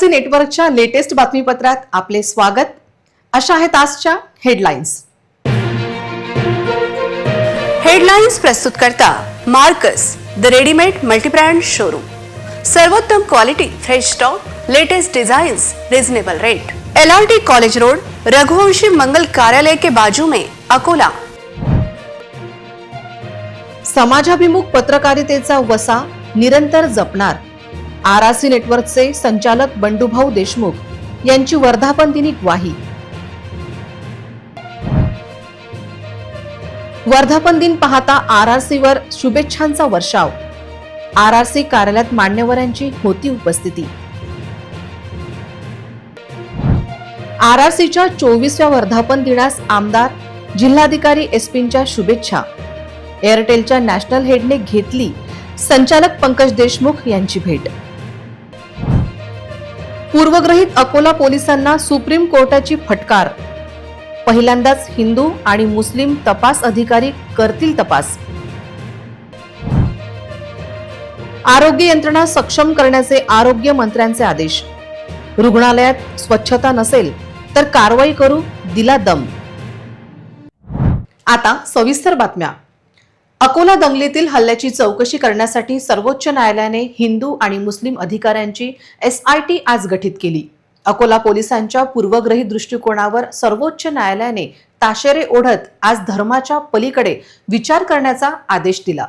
C नेटवर्कच्या latest बातमीपत्रात आपले स्वागत. अशा आहेत आजच्या हेडलाईन्स हेडलाईन्स प्रस्तुत करता Marcus the readymade multibrand showroom सर्वोत्तम quality fresh stock latest design reasonable rate L R T college road Raghuvanshi Mangal Karyalay के बाजू में अकोला. समाजाभिमुख पत्रकारितेचा वसा निरंतर जपणार. आर आर सी नेटवर्कचे संचालक बंडूभाऊ देशमुख यांची वर्धापन दिनी ग्वाही. वर्धापन दिन पाहता आर आर सी वर शुभेच्छांचा वर्षाव. आर आर सी कार्यालयात मान्यवरांची होती उपस्थिती. आर आर सीच्या चोवीसव्या वर्धापन दिनास आमदार जिल्हाधिकारी एसपींच्या शुभेच्छा. एअरटेलच्या नॅशनल हेडने घेतली संचालक पंकज देशमुख यांची भेट. पूर्वग्रहित अकोला पोलिसांना सुप्रीम कोर्टाची फटकार. पहिल्यांदाच हिंदू आणि मुस्लिम तपास अधिकारी करतील तपास. आरोग्य यंत्रणा सक्षम करण्याचे आरोग्य मंत्र्यांचे आदेश. रुग्णालयात स्वच्छता नसेल तर कारवाई करू दिला दम. आता सविस्तर बातम्या. अकोला दंगलीतील हल्ल्याची चौकशी करण्यासाठी सर्वोच्च न्यायालयाने हिंदू आणि मुस्लिम अधिकाऱ्यांची एसआयटी आज गठीत केली. अकोला पोलिसांच्या पूर्वग्रही दृष्टिकोनावर सर्वोच्च न्यायालयाने ताशेरे ओढत आज धर्माच्या पलीकडे विचार करण्याचा आदेश दिला.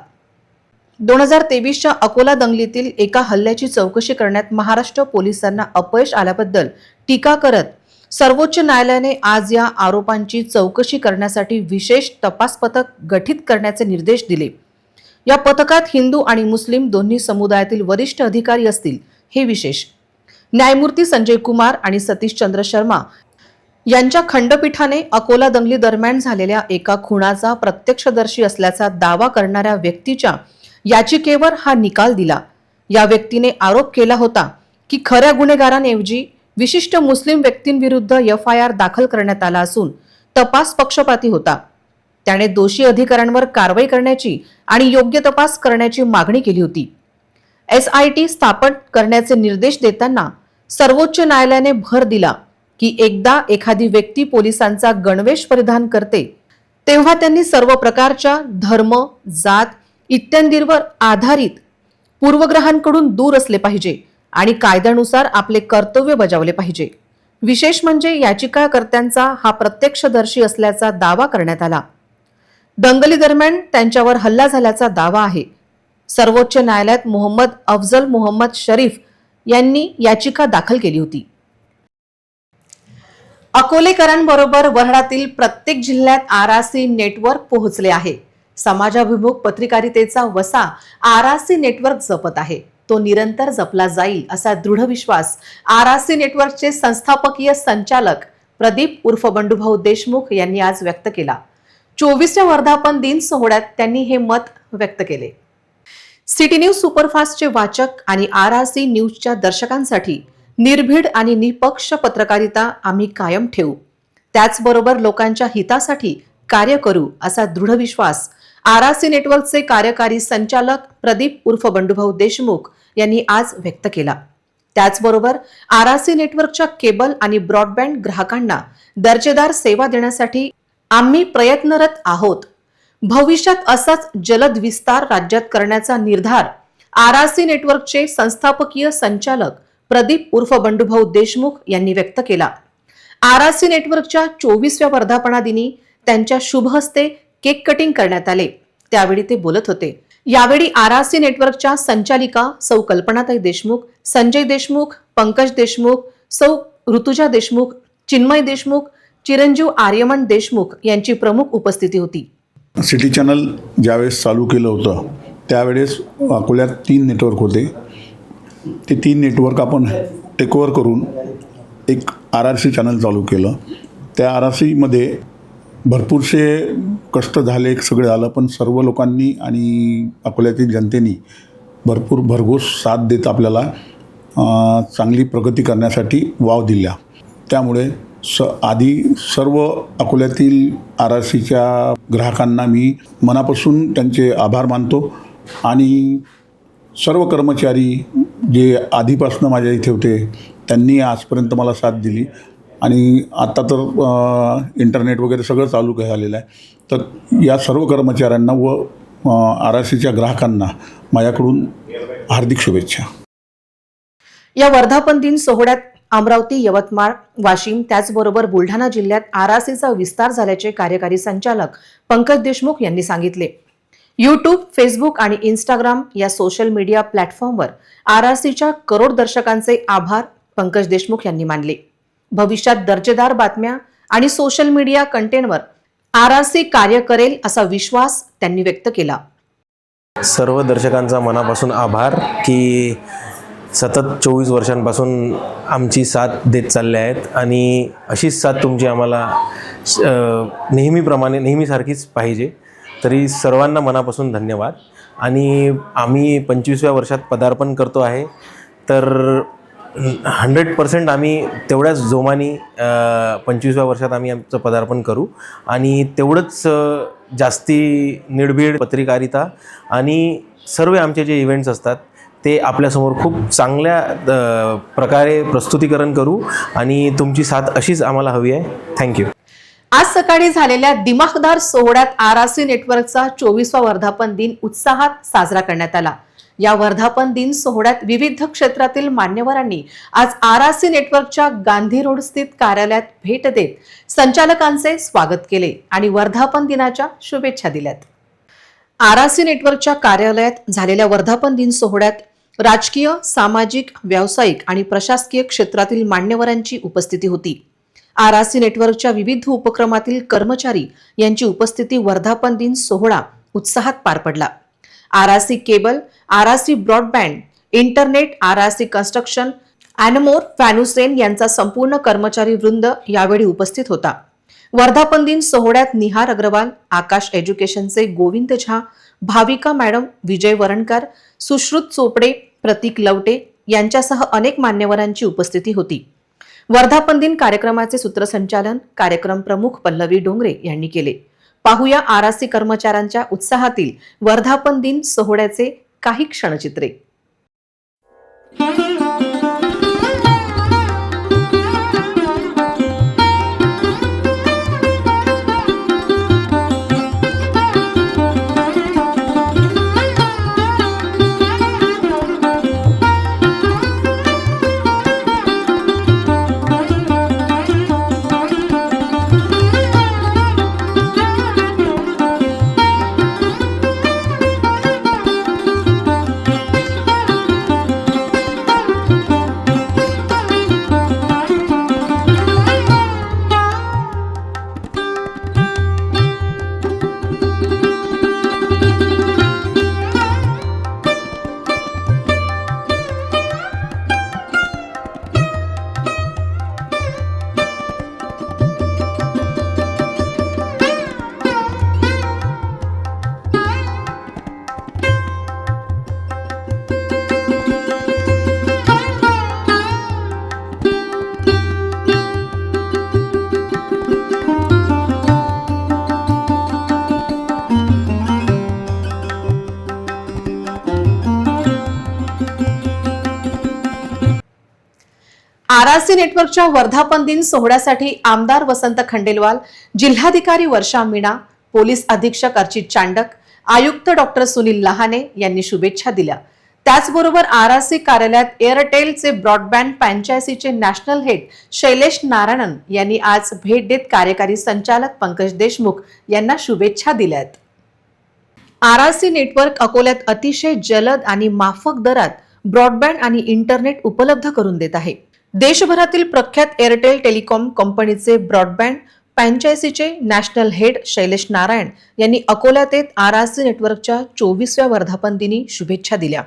दोन हजार तेवीसच्या अकोला दंगलीतील एका हल्ल्याची चौकशी करण्यात महाराष्ट्र पोलिसांना अपयश आल्याबद्दल टीका करत सर्वोच्च न्यायालयाने आज या आरोपांची चौकशी करण्यासाठी विशेष तपास पथक गठीत करण्याचे निर्देश दिले. या पथकात हिंदू आणि मुस्लिम दोन्ही समुदायातील वरिष्ठ अधिकारी असतील हे विशेष. न्यायमूर्ती संजय कुमार आणि सतीश चंद्र शर्मा यांच्या खंडपीठाने अकोला दंगली दरम्यान झालेल्या एका खुणाचा प्रत्यक्षदर्शी असल्याचा दावा करणाऱ्या व्यक्तीच्या याचिकेवर हा निकाल दिला. या व्यक्तीने आरोप केला होता की खऱ्या गुन्हेगारांऐवजी विशिष्ट मुस्लिम व्यक्तींविरुद्ध एफ आय आर दाखल करण्यात आला असून तपास पक्षपाती होता. त्याने दोषी अधिकाऱ्यांवर कारवाई करण्याची आणि योग्य तपास करण्याची मागणी केली होती. एस आय टी स्थापन करण्याचे निर्देश देताना सर्वोच्च न्यायालयाने भर दिला की एकदा एखादी व्यक्ती पोलिसांचा गणवेश परिधान करते तेव्हा त्यांनी सर्व प्रकारच्या धर्म जात इत्यादींवर आधारित पूर्वग्रहांकडून दूर असले पाहिजे. आणि कायद्यानुसार आपले कर्तव्य बजावले पाहिजे. विशेष म्हणजे याचिकाकर्त्यांचा हा प्रत्यक्षदर्शी असल्याचा दावा करण्यात आला. दंगली दरम्यान त्यांच्यावर हल्ला झाल्याचा दावा आहे. सर्वोच्च न्यायालयात मोहम्मद अफजल मोहम्मद शरीफ यांनी याचिका दाखल केली होती. अकोलेकरांबरोबर वऱ्हाडातील प्रत्येक जिल्ह्यात आर आर सी नेटवर्क पोहोचले आहे. समाजाभिमुख पत्रकारितेचा वसा आर आर सी नेटवर्क जपत आहे. तो निरंतर जपला जाईल असा दृढ विश्वास आर आर सी नेटवर्कचे संस्थापकीय संचालक प्रदीप उर्फ बंडूभाऊ देशमुख यांनी आज व्यक्त केला. चोवीसच्या वर्धापन दिन सोहळ्यात त्यांनी हे मत व्यक्त केले. सिटी न्यूज सुपरफास्टचे वाचक आणि आर आर सी न्यूजच्या दर्शकांसाठी निर्भीड आणि निपक्ष पत्रकारिता आम्ही कायम ठेवू. त्याचबरोबर लोकांच्या हितासाठी कार्य करू असा दृढ विश्वास आर आर सी नेटवर्कचे कार्यकारी संचालक प्रदीप उर्फ बंडूभाऊ देशमुख यांनी आज व्यक्त केला. त्याचबरोबर आर आर सी नेटवर्कच्या केबल आणि ब्रॉडबँड ग्राहकांना दर्जेदार सेवा देण्यासाठी आम्ही प्रयत्नरत आहोत. भविष्यात असाच जलद विस्तार राज्यात करण्याचा निर्धार आर आर सी नेटवर्कचे संस्थापकीय संचालक प्रदीप उर्फ बंडूभाऊ देशमुख यांनी व्यक्त केला. आर आर सी नेटवर्कच्या चोवीसव्या वर्धापना दिनी त्यांच्या शुभ हस्ते केक कटिंग करण्यात आले. त्यावेळी ते बोलत होते. यावेळी आर आर सी नेटवर्कच्या संचालिका सौ कल्पनाताई देशमुख संजय देशमुख पंकज देशमुख सौ ऋतुजा देशमुख चिन्मय देशमुख चिरंजीव आर्यमन देशमुख यांची प्रमुख उपस्थिती होती. सिटी चॅनल ज्यावेळेस चालू केलं होतं त्यावेळेस अकोल्यात तीन नेटवर्क होते. ते तीन नेटवर्क आपण टेकओव्हर करून एक आर आर सी चॅनल चालू केलं. त्या आर आर सीमध्ये भरपूरसे कष्ट झाले सगळं झालं पण सर्व लोकांनी आणि अकोल्यातील जनतेनी भरपूर भरघोस साथ देत आपल्याला चांगली प्रगती करण्यासाठी वाव दिल्या. त्यामुळे स आधी सर्व अकोल्यातील आर आर सीच्या ग्राहकांना मी मनापासून त्यांचे आभार मानतो आणि सर्व कर्मचारी जे आधीपासून माझ्या इथे होते त्यांनी आजपर्यंत मला साथ दिली. आणि आत्ता तर इंटरनेट वगैरे सगळं चालू झालेलं आहे. तर या सर्व कर्मचाऱ्यांना व आर आर सीच्या ग्राहकांना माझ्याकडून हार्दिक शुभेच्छा. या वर्धापन दिन सोहळ्यात अमरावती यवतमाळ वाशिम त्याचबरोबर बुलढाणा जिल्ह्यात आर आर सीचा विस्तार झाल्याचे कार्यकारी संचालक पंकज देशमुख यांनी सांगितले. यूट्यूब फेसबुक आणि इंस्टाग्राम या सोशल मीडिया प्लॅटफॉर्मवर आर आर सीच्या करोड दर्शकांचे आभार पंकज देशमुख यांनी मानले. भविष्यात दर्जेदार बातम्या आणि सोशल मीडिया कंटेंटवर आरआरसी कार्य करेल असा विश्वास त्यांनी व्यक्त केला. सर्व दर्शकांचा मनापासून आभार की सतत चोवीस वर्षांपासून आमची साथ देत चालले आहेत आणि अशीच साथ तुमची आम्हाला नेहमीप्रमाणे नेहमीसारखीच पाहिजे. तरी सर्वांना मनापासून धन्यवाद. आणि आम्ही पंचवीसव्या वर्षात पदार्पण करतो आहे. तर हंड्रेड पर्सेंट आम्ही तेवढ्याच जोमाने पंचवीसव्या वर्षात आम्ही आमचं पदार्पण करू. आणि तेवढंच जास्ती निर्भीड पत्रकारिता आणि सर्व आमचे जे इव्हेंट्स असतात ते आपल्यासमोर खूप चांगल्या प्रकारे प्रस्तुतीकरण करू आणि तुमची साथ अशीच आम्हाला हवी आहे. थँक्यू आज सकाळी झालेल्या दिमाखदार सोहळ्यात आर आर सी नेटवर्कचा चोवीसवा वर्धापन दिन उत्साहात साजरा करण्यात आला. या वर्धापन दिन सोहळ्यात विविध क्षेत्रातील मान्यवरांनी आज आरआरसी नेटवर्कच्या गांधी रोड स्थित कार्यालयात भेट देत संचालकांचे स्वागत केले आणि वर्धापन दिनाच्या शुभेच्छा दिल्यात. आरआरसी नेटवर्कच्या कार्यालयात झालेल्या वर्धापन दिन सोहळ्यात राजकीय सामाजिक व्यावसायिक आणि प्रशासकीय क्षेत्रातील मान्यवरांची उपस्थिती होती. आर आरसी नेटवर्कच्या विविध उपक्रमातील कर्मचारी यांची उपस्थिती वर्धापन दिन सोहळा उत्साहात पार पडला. R RC cable RRC broadband internet RRC construction अॅनमोर फॅनुसेन यांचा संपूर्ण कर्मचारी वृंद यावेळी उपस्थित होता. वर्धापन दिन सोहळ्यात निहार अग्रवाल आकाश एज्युकेशनचे गोविंद झा भाविका मॅडम विजय वरणकर सुश्रुत चोपडे प्रतीक लवटे यांच्यासह अनेक मान्यवरांची उपस्थिती होती. वर्धापन दिन कार्यक्रमाचे सूत्रसंचालन कार्यक्रम प्रमुख पल्लवी डोंगरे यांनी केले. पाहूया आरआरसी कर्मचाऱ्यांच्या उत्साहातील वर्धापन दिन सोहळ्याचे काही क्षणचित्रे. आरआरसी नेटवर्कच्या वर्धापन दिन सोहळ्यासाठी आमदार वसंत खंडेलवाल जिल्हाधिकारी वर्षा मीणा पोलीस अधीक्षक अर्चित चांडक आयुक्त डॉक्टर सुनील लहाने यांनी शुभेच्छा दिल्या. त्याचबरोबर आर आर सी कार्यालयात एअरटेलचे ब्रॉडबँड फ्रँचायझीचे नॅशनल हेड शैलेश नारायणन यांनी आज भेट देत कार्यकारी संचालक पंकज देशमुख यांना शुभेच्छा दिल्यात आर आर सी नेटवर्क अकोल्यात अतिशय जलद आणि माफक दरात ब्रॉडबँड आणि इंटरनेट उपलब्ध करून देत आहे. देशभरातील प्रख्यात एअरटेल टेलिकॉम कंपनीचे ब्रॉडबँड फ्रँचायसीचे नॅशनल हेड शैलेश नारायण यांनी अकोल्यात येत सी नेटवर्कच्या चोवीसव्या वर्धापन दिनी शुभेच्छा दिल्या.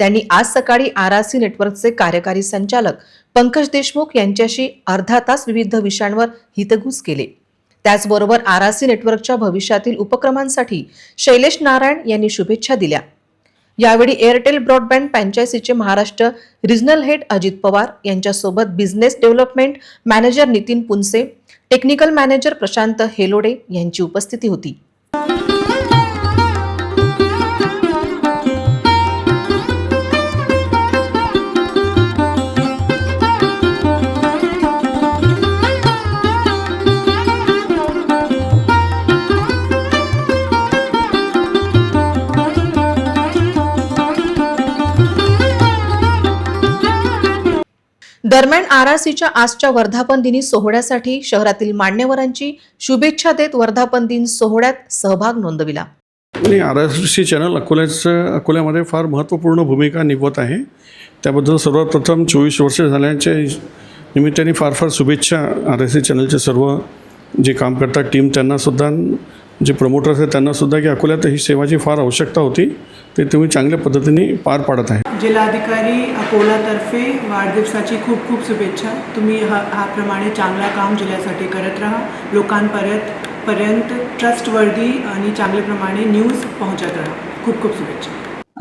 त्यांनी आज सकाळी आर आर सी नेटवर्कचे कार्यकारी संचालक पंकज देशमुख यांच्याशी अर्धा तास विविध विषयांवर हितगुज केले. त्याचबरोबर आर आर सी नेटवर्कच्या भविष्यातील उपक्रमांसाठी शैलेश नारायण यांनी शुभेच्छा दिल्या. यावेळी एअरटेल ब्रॉडबँड फ्रँचायसीचे महाराष्ट्र रिजनल हेड अजित पवार यांच्यासोबत business development manager Nitin Punse technical manager Prashant Helode यांची उपस्थिती होती. दरम्यान आर सीच्या आजच्या वर्धापन दिनी सोहळ्यासाठी शहरातील मान्यवरांची शुभेच्छा देत वर्धापन दिन सोहळ्यात सहभाग नोंदविला. आणि आर एस सी चॅनल अकोल्याचं अकोल्यामध्ये फार महत्त्वपूर्ण भूमिका निभवत आहे. त्याबद्दल सर्वप्रथम चोवीस वर्ष झाल्याच्या निमित्ताने फार फार शुभेच्छा आर एस सी चॅनलचे सर्व जे काम करतात टीम त्यांनासुद्धा जे प्रमोटर्स आहेत त्यांनासुद्धा की अकोल्यात ही सेवाची फार आवश्यकता होती. ते तुम्ही चांगल्या पद्धतीने पार पाडत आहे. जिल्हाधिकारी अकोलातर्फे वाढदिवसाची खूप खूप शुभेच्छा. तुम्ही हा ह्याप्रमाणे चांगला काम जिल्ह्यासाठी करत राहा. लोकांपर्यंत पर्यंत ट्रस्टवर्दी आणि चांगल्याप्रमाणे न्यूज पोहोचत राहा. खूप खूप शुभेच्छा.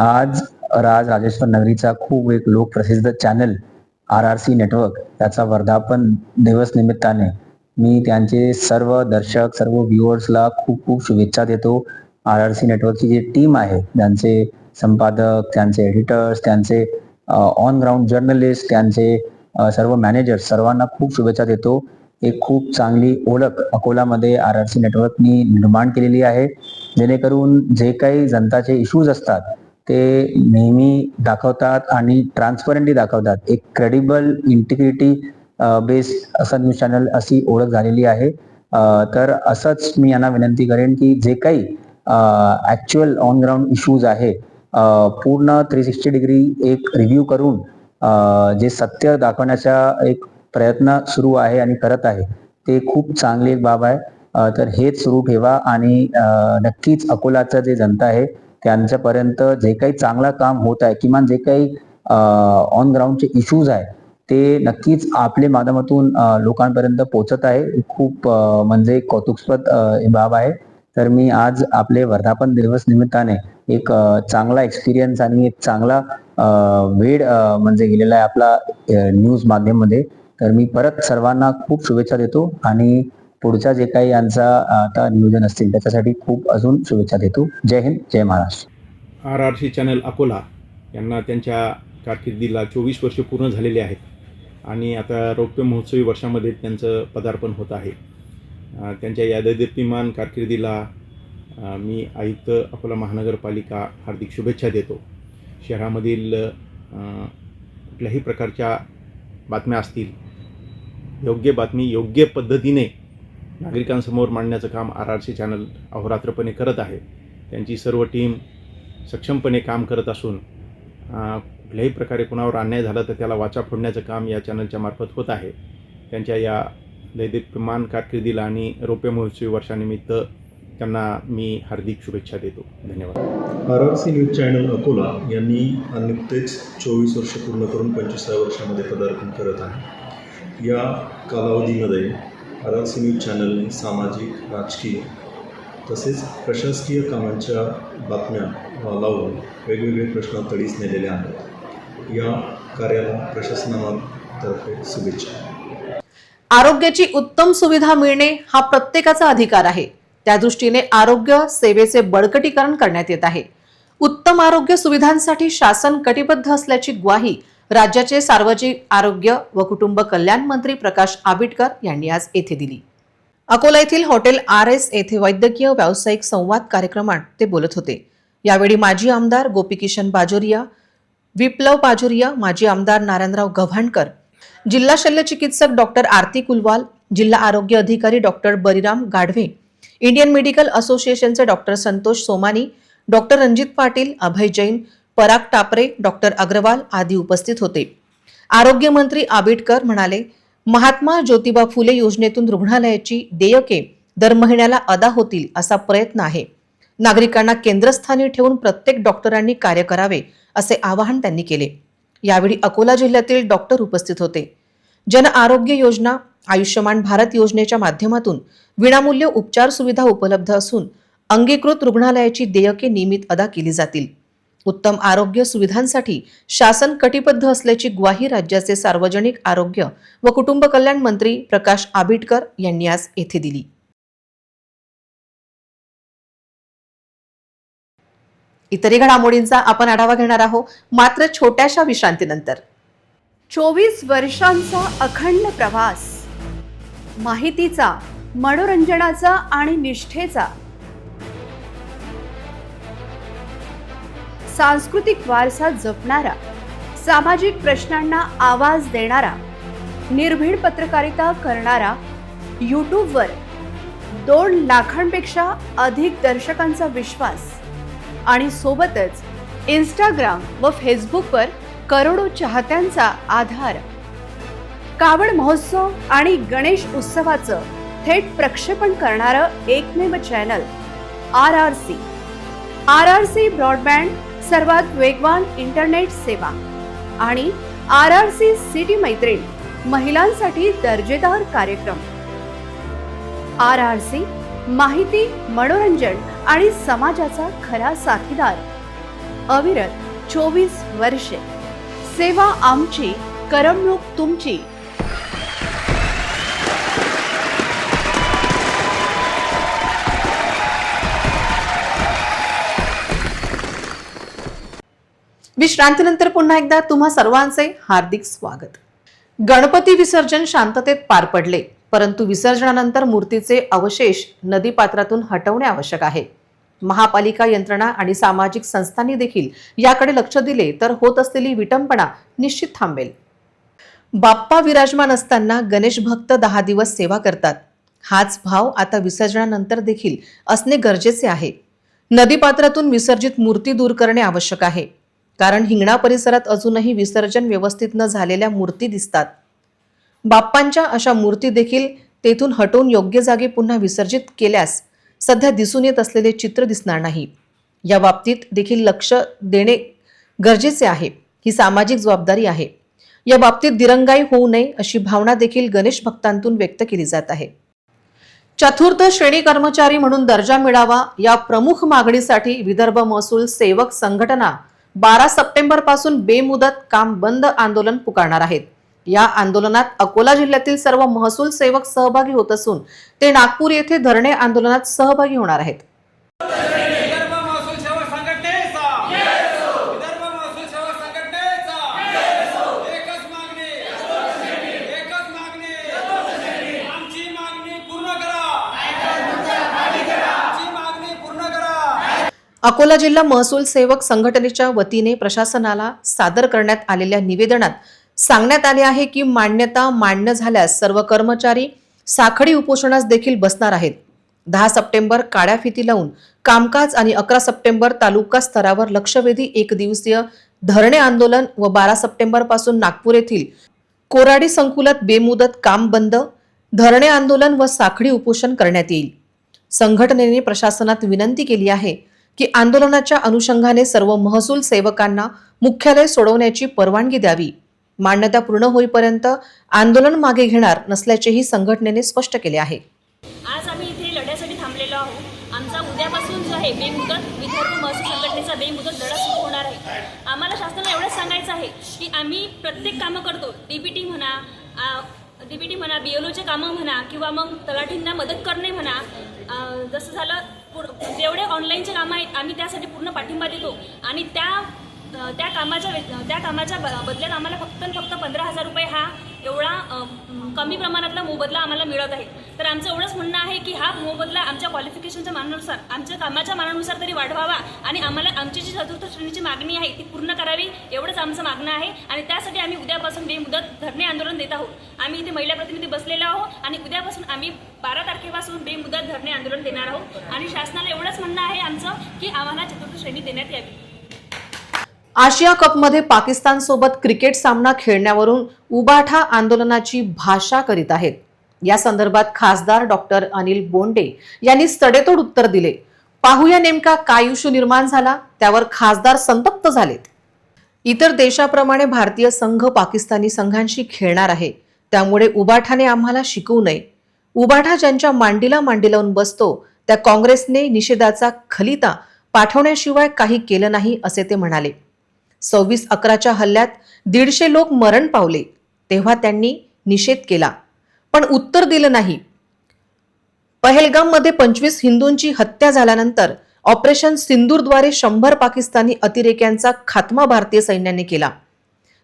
आज राज राजेश्वर नगरीचा खूप एक लोकप्रसिद्ध channel R R C network याचा वर्धापन दिवस निमित्ताने मी त्यांचे सर्व दर्शक सर्व व्ह्युअर्सला खूप खूप शुभेच्छा देतो. आर आर सी नेटवर्कची जी टीम आहे त्यांचे संपादक त्यांचे एडिटर्स त्यांचे ऑन ग्राउंड जर्नलिस्ट त्यांचे सर्व मॅनेजर्स सर्वांना खूप शुभेच्छा देतो. एक खूप चांगली ओळख अकोलामध्ये आर आर सी नेटवर्कनी निर्माण केलेली आहे. जेणेकरून जे काही जनताचे इश्यूज असतात ते नेहमी दाखवतात आणि ट्रान्सपरंटली दाखवतात. एक क्रेडिबल इंटिग्रिटी बेस असं न्यूज चॅनल अशी ओळख झालेली आहे. तर असंच मी यांना विनंती करेन की जे काही ऍक्च्युअल ऑन ग्राउंड इश्यूज आहे पूर्ण थ्री सिक्स्टी डिग्री एक रिव्ह्यू करून जे सत्य दाखवण्याचा एक प्रयत्न सुरू आहे आणि करत आहे ते खूप चांगली एक बाब आहे. तर हेच सुरू ठेवा आणि नक्कीच अकोलाचं जे जनता आहे त्यांच्यापर्यंत जे काही चांगलं काम होत आहे किमान जे काही ऑन ग्राउंडचे इश्यूज आहे ते नक्कीच आपले माध्यमातून लोकांपर्यंत पोहोचत आहे. खूप म्हणजे कौतुकस्पद बाब आहे. तर मी आज आपले वर्धापन दिवस निमित्ताने एक चांगला एक्सपिरियन्स आणि एक चांगला वेळ म्हणजे गेलेला आहे आपला न्यूज माध्यममध्ये. तर मी परत सर्वांना खूप शुभेच्छा देतो आणि पुढच्या जे काही यांचा आता नियोजन असतील त्याच्यासाठी खूप अजून शुभेच्छा देतो. जय हिंद जय Maharashtra. R R C channel Akola यांना त्यांच्या कारकिर्दीला चोवीस वर्ष पूर्ण झालेले आहेत. आणि आता रौप्य महोत्सवी वर्षामध्ये त्यांचं पदार्पण होत आहे. त्यांच्या याददीप्यमान कारकिर्दीला मी आयुक्त अकोला महानगरपालिका हार्दिक शुभेच्छा देतो. शहरामधील कुठल्याही प्रकारच्या बातम्या असतील योग्य बातमी योग्य पद्धतीने नागरिकांसमोर मांडण्याचं काम आर आर सी चॅनल अहोरात्रपणे करत आहे. त्यांची सर्व टीम सक्षमपणे काम करत असून कुठल्याही प्रकारे कुणावर अन्याय झाला तर त्याला वाचा फोडण्याचं काम या चॅनलच्या मार्फत होत आहे. त्यांच्या या दैदिप्यमान कारकिर्दीला आणि रौप्य महोत्सवी वर्षानिमित्त त्यांना मी हार्दिक शुभेच्छा देतो. धन्यवाद. R R C news channel Akola यांनी नुकतेच चोवीस वर्ष पूर्ण करून पंचवीसाव्या वर्षामध्ये पदार्पण करत आहे. या कालावधीमध्ये आर आर सी न्यूज चॅनलने सामाजिक राजकीय तसेच प्रशासकीय कामांच्या बातम्या लावून वेगवेगळे प्रश्न तडीस नेलेले आहेत. या कार्याला प्रशासनातर्फे शुभेच्छा. आरोग्याची उत्तम सुविधा मिळणे हा प्रत्येकाचा अधिकार आहे. त्या दृष्टीने आरोग्य सेवेचे बळकटीकरण करण्यात येत आहे. उत्तम आरोग्य सुविधांसाठी शासन कटिबद्ध असल्याची ग्वाही राज्याचे सार्वजनिक आरोग्य व कुटुंब कल्याण मंत्री प्रकाश आबिटकर यांनी आज येथे दिली. अकोला येथील हॉटेल आर एस येथे वैद्यकीय व्यावसायिक संवाद कार्यक्रमात ते बोलत होते. यावेळी माजी आमदार गोपीकिशन बाजोरिया विप्लव बाजोरिया माजी आमदार नारायणराव गव्हाणकर जिल्हा शल्य चिकित्सक डॉक्टर आरती कुलवाल जिल्हा आरोग्य अधिकारी doctor Bariram Gadhave Indian medical असोसिएशनचे doctor Santosh Somani doctor Ranjit Patil Abhay Jain Parag Tapre doctor Agrawal आदी उपस्थित होते. आरोग्यमंत्री आबिटकर म्हणाले महात्मा ज्योतिबा फुले योजनेतून रुग्णालयाची देयके दर महिन्याला अदा होतील असा प्रयत्न आहे. नागरिकांना केंद्रस्थानी ठेवून प्रत्येक डॉक्टरांनी कार्य करावे असे आवाहन त्यांनी केले. यावेळी अकोला जिल्ह्यातील डॉक्टर उपस्थित होते. जन आरोग्य योजना आयुष्यमान भारत योजनेच्या माध्यमातून विनामूल्य उपचार सुविधा उपलब्ध असून अंगीकृत रुग्णालयाची देयके नियमित अदा केली जातील. उत्तम आरोग्य सुविधांसाठी शासन कटिबद्ध असल्याची ग्वाही राज्याचे सार्वजनिक आरोग्य व कुटुंब कल्याण मंत्री प्रकाश आबिटकर यांनी आज येथे दिली. इतरही घडामोडींचा आपण आढावा घेणार आहोत मात्र छोट्याशा विश्रांतीनंतर. चोवीस वर्षांचा अखंड प्रवास. माहितीचा मनोरंजनाचा आणि निष्ठेचा. सांस्कृतिक वारसा जपणारा सामाजिक प्रश्नांना आवाज देणारा निर्भीड पत्रकारिता करणारा यूट्यूबवर दोन लाखांपेक्षा अधिक दर्शकांचा विश्वास. आणि सोबतच इंस्टाग्राम व फेसबुकवर करोडो चाहत्यांचा आधार. कावड महोत्सव आणि गणेश उत्सवाचं थेट प्रक्षेपण करणारं एकमेव channel R R C R R C broadband सर्वात वेगवान इंटरनेट सेवा आणि आर आर सी सिटी मैत्रीण महिलांसाठी दर्जेदार कार्यक्रम. आर आर सी माहिती मनोरंजन आणि समाजाचा खरा साथीदार. अविरत चोवीस वर्षे. सेवा आमची करमणूक तुमची. विश्रांतीनंतर पुन्हा एकदा तुम्हा सर्वांचे हार्दिक स्वागत. गणपती विसर्जन शांततेत पार पडले परंतु विसर्जनानंतर मूर्तीचे अवशेष नदीपात्रातून हटवणे आवश्यक आहे. महापालिका यंत्रणा आणि सामाजिक संस्थांनी देखील याकडे लक्ष दिले तर होत असलेली विटंबना निश्चित थांबेल. बाप्पा विराजमान असताना गणेश भक्त दहा दिवस सेवा करतात. हाच भाव आता विसर्जनानंतर देखील असणे गरजेचे आहे. नदीपात्रातून विसर्जित मूर्ती दूर करणे आवश्यक आहे. कारण हिंगणा परिसरात अजूनही विसर्जन व्यवस्थित न झालेल्या मूर्ती दिसतात. बाप्पांच्या अशा मूर्ती देखील तेथून हटवून योग्य जागी पुन्हा विसर्जित केल्यास सध्या दिसून येत असलेले चित्र दिसणार नाही. या बाबतीत देखील लक्ष देणे गरजेचे आहे. ही सामाजिक जबाबदारी आहे. या बाबतीत दिरंगाई होऊ नये अशी भावना देखील गणेश भक्तांतून व्यक्त केली जात आहे. चतुर्थ श्रेणी कर्मचारी म्हणून दर्जा मिळावा या प्रमुख मागणीसाठी विदर्भ महसूल सेवक संघटना बारा सप्टेंबरपासून बेमुदत काम बंद आंदोलन पुकारणार आहेत. या आंदोलनात अकोला जिल्ह्यातील सर्व महसूल सेवक सहभागी होत असून ते नागपूर येथे धरणे आंदोलनात सहभागी होणार आहेत. अकोला जिल्हा महसूल सेवक संघटनेच्या वतीने प्रशासनाला सादर करण्यात आलेल्या निवेदनात सांगण्यात आले आहे की मान्यता मान्य झाल्यास सर्व कर्मचारी साखळी उपोषणास देखील बसणार आहेत. दहा सप्टेंबर काळ्या फिती लावून कामकाज आणि अकरा सप्टेंबर तालुका स्तरावर लक्षवेधी एक दिवसीय धरणे आंदोलन व बारा सप्टेंबरपासून नागपूर येथील कोराडी संकुलात बेमुदत काम बंद धरणे आंदोलन व साखळी उपोषण करण्यात येईल. संघटनेने प्रशासनात विनंती केली आहे की आंदोलनाच्या अनुषंगाने सर्व महसूल सेवकांना मुख्यालय सोडवण्याची परवानगी द्यावी. मान्यता पूर्ण होईपर्यंत आंदोलन मागे घेणार नसल्याचेही संघटनेने स्पष्ट केले आहे. आज आम्ही इथे लढ्यासाठी थांबलेलो आहोत. आमचा उद्यापासून जो आहे बेमुदत विदर्भ महसूल संघटनेचा बेमुदत लढा सुरू होणार आहे. आम्हाला शासनाला एवढंच सांगायचं आहे की आम्ही प्रत्येक कामं करतो. डी टी म्हणा डी टी म्हणा बी एल ओचे कामं म्हणा किंवा मग तलाठींना मदत करणे म्हणा जसं झालं जेवढे ऑनलाईनचे कामं आहेत आम्ही त्यासाठी पूर्ण पाठिंबा देतो. आणि त्या त्या कामाच्या त्या कामाच्या ब- बदल्यात आम्हाला फक्त फक्त पंधरा हजार रुपये हा एवढा कमी प्रमाणातला मोबदला आम्हाला मिळत आहे. तर आमचं एवढंच म्हणणं आहे की हा मोबदला आमच्या क्वालिफिकेशनच्या मानानुसार आमच्या कामाच्या मानानुसार तरी वाढवावा आणि आम्हाला आमची जी चतुर्थ श्रेणीची मागणी आहे ती पूर्ण करावी एवढंच आमचं मागणं आहे आणि त्यासाठी आम्ही उद्यापासून बेमुदत धरणे आंदोलन देत आहोत. आम्ही इथे महिला प्रतिनिधी बसलेलो आहोत आणि उद्यापासून आम्ही बारा तारखेपासून बेमुदत धरणे आंदोलन देणार आहोत आणि शासनाला एवढंच म्हणणं आहे आमचं की आम्हाला चतुर्थ श्रेणी देण्यात यावी. आशिया कपमध्ये पाकिस्तानसोबत क्रिकेट सामना खेळण्यावरून उबाठा आंदोलनाची भाषा करीत आहेत. या संदर्भात खासदार डॉक्टर अनिल बोंडे यांनी सडेतोड उत्तर दिले. पाहूया नेमका काय इशू निर्माण झाला त्यावर खासदार संतप्त झालेत. इतर देशाप्रमाणे भारतीय संघ पाकिस्तानी संघांशी खेळणार आहे त्यामुळे उबाठाने आम्हाला शिकवू नये. उबाठा ज्यांच्या मांडीला मांडी लावून बसतो त्या काँग्रेसने निषेधाचा खलिता पाठवण्याशिवाय काही केलं नाही असे ते म्हणाले. सव्वीस अकराच्या हल्ल्यात दीडशे लोक मरण पावले तेव्हा त्यांनी निषेध केला. पण उत्तर दिलं नाही. पहलगाममध्ये पंचवीस हिंदूंची हत्या झाल्यानंतर ऑपरेशन सिंदूरद्वारे शंभर पाकिस्तानी अतिरेक्यांचा खात्मा भारतीय सैन्याने केला.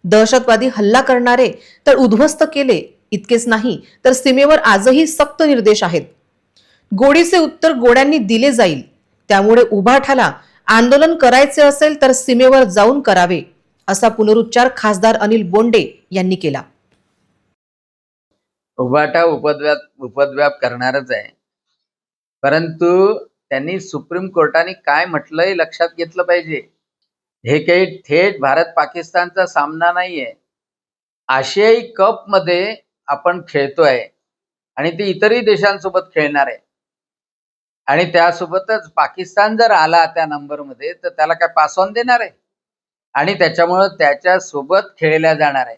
दहशतवादी हल्ला करणारे तर उद्ध्वस्त केले इतकेच नाही तर सीमेवर आजही सक्त निर्देश आहेत. गोडीचे उत्तर गोड्यांनी दिले जाईल. त्यामुळे उभा ठाला आंदोलन करायचे असेल तर सीमेवर जाऊन करावे असा पुनरुच्चार खासदार अनिल बोंडे यांनी केला. उभाटा उपद्व्याप उपद्व्याप करणारच आहे. परंतु त्यांनी सुप्रीम कोर्टाने काय म्हटलंय लक्षात घेतलं पाहिजे? हे काही थेट भारत पाकिस्तानचा सामना नाहीये. आशियाई कपमध्ये आपण खेळतोय आणि ते इतरही देशांसोबत खेळणार आहे. आणि त्यासोबतच पाकिस्तान जर आला त्या नंबरमध्ये तर त्याला काय पास ऑन देणार आहे? आणि त्याच्यामुळं त्याच्यासोबत खेळल्या जाणार आहे.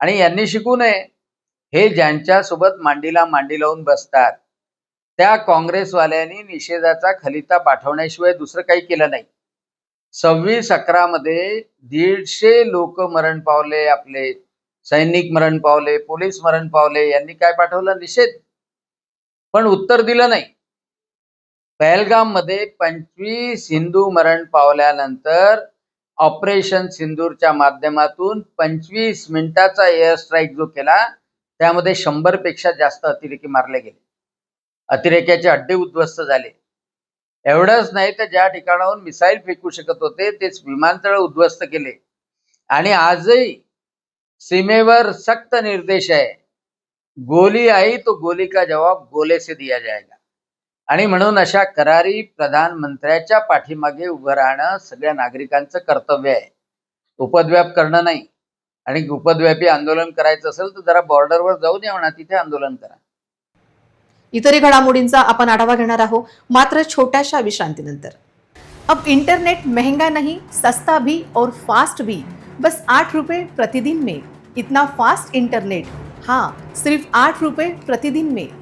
आणि यांनी शिकू नये. हे ज्यांच्यासोबत मांडीला मांडी लावून बसतात त्या काँग्रेसवाल्यांनी निषेधाचा खलिता पाठवण्याशिवाय दुसरं काही केलं नाही. सव्वीस अकरा मध्ये दीडशे लोक मरण पावले आपले सैनिक मरण पावले पोलीस मरण पावले यांनी काय पाठवलं? निषेध. पण उत्तर दिलं नाही. पहलगाममध्ये पंचवीस हिंदू मरण पावल्यानंतर ऑपरेशन सिंदूरच्या माध्यमातून पंचवीस मिनिटाचा एअर स्ट्राईक जो केला त्यामध्ये शंभरपेक्षा जास्त अतिरेकी मारले गेले. अतिरेक्याचे अड्डे उद्ध्वस्त झाले. एवढंच नाही तर ज्या ठिकाणाहून मिसाईल फेकू शकत होते तेच विमानतळ उद्ध्वस्त केले. आणि आजही सीमेवर सक्त निर्देश आहे. गोली आई तो गोली का जवाब गोले से दिया जाएगा आणि म्हणून अशा करारी प्रधानमंत्र्याच्या पाठीमागे उभं राहणं सगळ्या नागरिकांचं कर्तव्य आहे. उपद्व्याप करणं नाही. आणि उपद्व्यापी आंदोलन करायचं असेल तर जरा बॉर्डरवर जाऊन द्या म्हणा तिथे आंदोलन करा. इतरही घडामोडींचा आपण आढावा घेणार आहोत मात्र छोट्याशा विश्रांतीनंतर. अब इंटरनेट महंगा नहीं सस्ता भी और फास्ट भी. बस आठ रुपये प्रतिदिन में. इतना फास्ट इंटरनेट हाँ सिर्फ आठ रुपये प्रतिदिन में.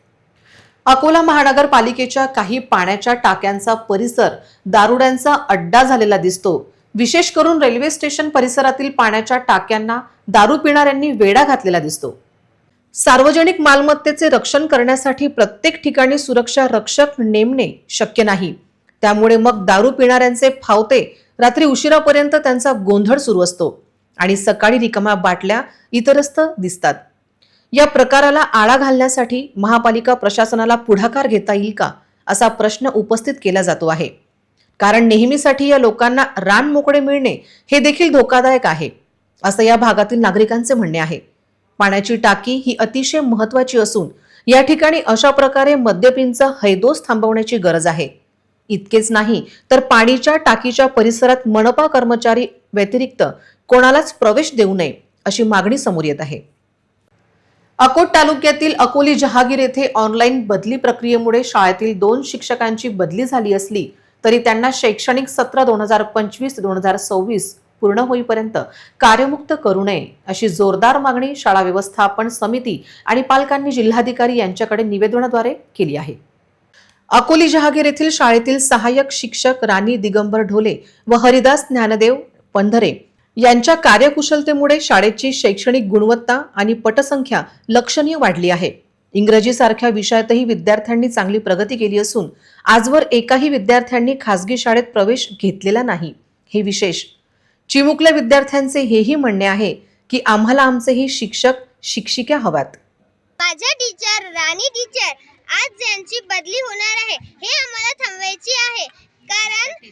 अकोला महानगरपालिकेच्या काही पाण्याच्या टाक्यांचा परिसर दारुड्यांचा अड्डा झालेला दिसतो. विशेष करून रेल्वे स्टेशन परिसरातील पाण्याच्या टाक्यांना दारू पिणाऱ्यांनी वेढा घातलेला दिसतो. सार्वजनिक मालमत्तेचे रक्षण करण्यासाठी प्रत्येक ठिकाणी सुरक्षा रक्षक नेमणे शक्य नाही. त्यामुळे मग दारू पिणाऱ्यांचे फावते रात्री उशिरापर्यंत त्यांचा गोंधळ सुरू असतो आणि सकाळी रिकामा बाटल्या इतरस्त दिसतात. या प्रकाराला आळा घालण्यासाठी महापालिका प्रशासनाला पुढाकार घेता येईल का असा प्रश्न उपस्थित केला जातो आहे. कारण नेहमीसाठी या लोकांना रान मोकळे मिळणे हे देखील धोकादायक आहे असं या भागातील नागरिकांचे म्हणणे आहे. पाण्याची टाकी ही अतिशय महत्वाची असून या ठिकाणी अशा प्रकारे मद्यपींचा हैदोस थांबवण्याची गरज आहे. इतकेच नाही तर पाणीच्या टाकीच्या परिसरात मनपा कर्मचारी व्यतिरिक्त कोणालाच प्रवेश देऊ नये अशी मागणी समोर येत आहे. अकोट तालुक्यातील अकोली जहागीर येथे ऑनलाईन बदली प्रक्रियेमुळे शाळेतील दोन शिक्षकांची बदली झाली असली तरी त्यांना शैक्षणिक सत्र दोन हजार पंचवीस दोन हजार सव्वीस पूर्ण होईपर्यंत कार्यमुक्त करू नये अशी जोरदार मागणी शाळा व्यवस्थापन समिती आणि पालकांनी जिल्हाधिकारी यांच्याकडे निवेदनाद्वारे केली आहे. अकोली जहागीर येथील शाळेतील सहाय्यक शिक्षक राणी दिगंबर ढोले व हरिदास ज्ञानदेव पंधरे यांच्या कार्यकुशलतेमुळे शाळेची शैक्षणिक गुणवत्ता आणि पटसंख्या लक्षणीय वाढली आहे. इंग्रजीसारख्या विषयातही विद्यार्थ्यांनी चांगली प्रगती केली असून आजवर एकाही विद्यार्थ्यांनी खासगी शाळेत प्रवेश घेतलेला नाही. हे विशेष. चिमुकल्या विद्यार्थ्यांचे हेही म्हणणे आहे की आम्हाला आमचेही शिक्षक शिक्षिका हव्यात माझ्या टीचर राणी टीचर आज ज्यांची बदली होणार आहे हे आम्हाला थांबवायची आहे. कारण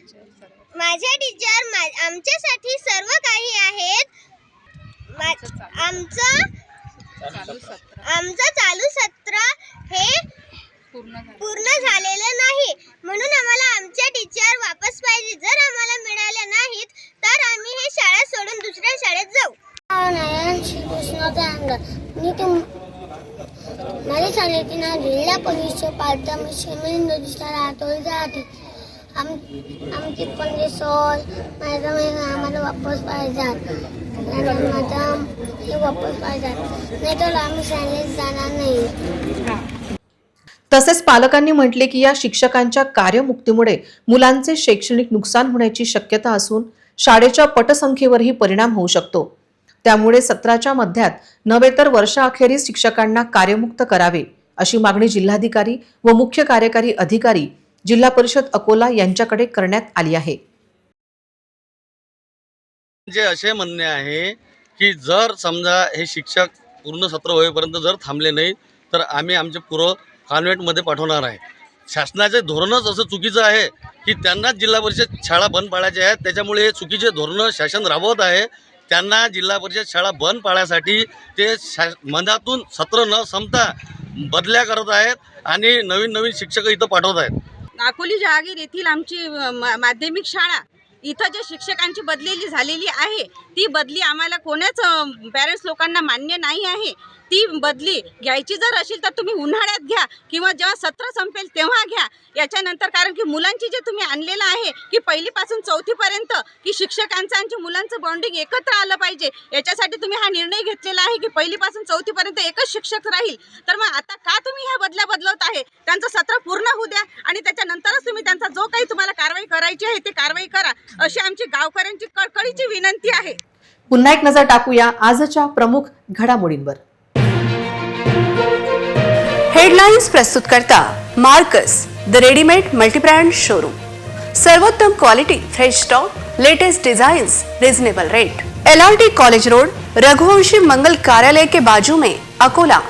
माझ्या टीचर मा- आमच्यासाठी सर्व काही आहेत. आमचं आमचं चालू सत्र हे पूर्ण झालेलं नाही. म्हणून आम्हाला आमच्या टीचर वापस पाहिजे. जर आम्हाला मिळाल्या नाहीत तर आम्ही हे शाळा सोडून दुसऱ्या शाळेत जाऊ. नारायण श्रीकृष्ण मी तुम माझ्या शाळेचे नाव जिल्हा परिषद प्राथमिक राहतोय जाते आम आमची पंधरा सॉल माझा आम्हाला वापस पाहिजे आणि माझा हे वापस पाहिजे नाही तर आम्ही शाळेत जाणार नाही. तसेच पालकांनी म्हटले की या शिक्षकांच्या कार्यमुक्तीमुळे मुलांचे शैक्षणिक नुकसान होण्याची शक्यता असून शाळेच्या पटसंख्येवरही परिणाम होऊ शकतो. त्यामुळे सत्राच्या मध्यात नव्हे तर वर्षाअखेरीस शिक्षकांना कार्यमुक्त करावे अशी मागणी जिल्हाधिकारी व मुख्य कार्यकारी अधिकारी जिल्हा परिषद अकोला यांच्याकडे करण्यात आली आहे. जे असे म्हणणे आहे की जर समजा हे शिक्षक पूर्ण सत्र होईपर्यंत जर थांबले नाही तर आम्ही आमचे पूर्व कॉन्व्हेंटमध्ये पाठवणार आहे. शासनाचे धोरणच असं चुकीचं आहे की त्यांनाच जिल्हा परिषद शाळा बंद पाडायच्या आहेत त्याच्यामुळे हे चुकीचे धोरणं शासन राबवत आहे. त्यांना जिल्हा परिषद शाळा बंद पाडण्यासाठी ते शा मनातून सत्र न संपता बदल्या करत आहेत आणि नवीन नवीन शिक्षक इथं पाठवत आहेत. अकोली जहागीर येथील आमची मा- माध्यमिक शाळा इथं जे शिक्षकांची बदलेली झालेली आहे ती बदली आम्हाला कोणाच पॅरेंट्स लोकांना मान्य नाही आहे. ती बदली घ्यायची जर असेल तर तुम्ही उन्हाळ्यात घ्या किंवा जेव्हा सत्र संपेल तेव्हा घ्या. याच्यानंतर कारण की मुलांची जे तुम्ही आणलेलं आहे की पहिलीपासून चौथीपर्यंत की शिक्षकांचं आणि मुलांचं बॉन्डिंग एकत्र आलं पाहिजे याच्यासाठी तुम्ही हा निर्णय घेतलेला आहे की पहिलीपासून चौथीपर्यंत एकच शिक्षक राहील. तर मग आता का तुम्ही ह्या बदल्या बदलवत आहे? त्यांचं सत्र पूर्ण होऊ द्या आणि त्याच्यानंतरच तुम्ही त्यांचा जो काही तुम्हाला कारवाई करायची आहे ती कारवाई करा अशी आमची गावकऱ्यांची कळकळीची विनंती आहे. पुन्हा एक नजर टाकूया आजच्या प्रमुख घडामोडींवर. हेडलाईन्स प्रस्तुत करता Marcus the readymade multibrand showroom. सर्वोत्तम quality fresh stock latest designs reasonable rate. L R T college road Raghuvanshi Mangal Karyalay के बाजू में अकोला.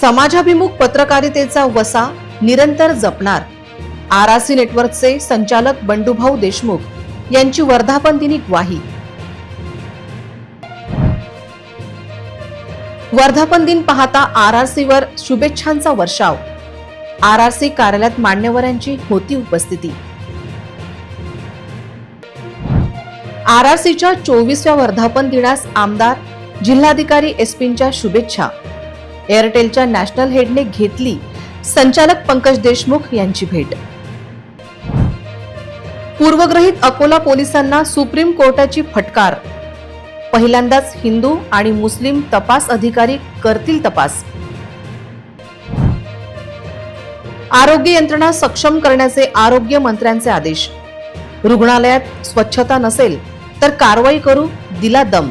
समाजाभिमुख पत्रकारितेचा वसा निरंतर जपणार. आर आर सी नेटवर्कचे संचालक बंडूभाऊ देशमुख यांची वर्धापन दिनी ग्वाही. वर्धापन दिन पाहता आर आर सी वर शुभेच्छांचा वर्षाव. आर आर सी कार्यालयात मान्यवरांची होती उपस्थिती. आर आर सीच्या चोवीसव्या वर्धापन दिनास आमदार जिल्हाधिकारी एसपींच्या शुभेच्छा. एअरटेलच्या नॅशनल हेडने घेतली संचालक पंकज देशमुख यांची भेट. पूर्वग्रहित अकोला पोलिसांना सुप्रीम कोर्टाची फटकार. पहिल्यांदाच हिंदू आणि मुस्लिम तपास अधिकारी करतील तपास. आरोग्य यंत्रणा सक्षम करण्याचे आरोग्य मंत्र्यांचे आदेश. रुग्णालयात स्वच्छता नसेल तर कारवाई करू दिला दम.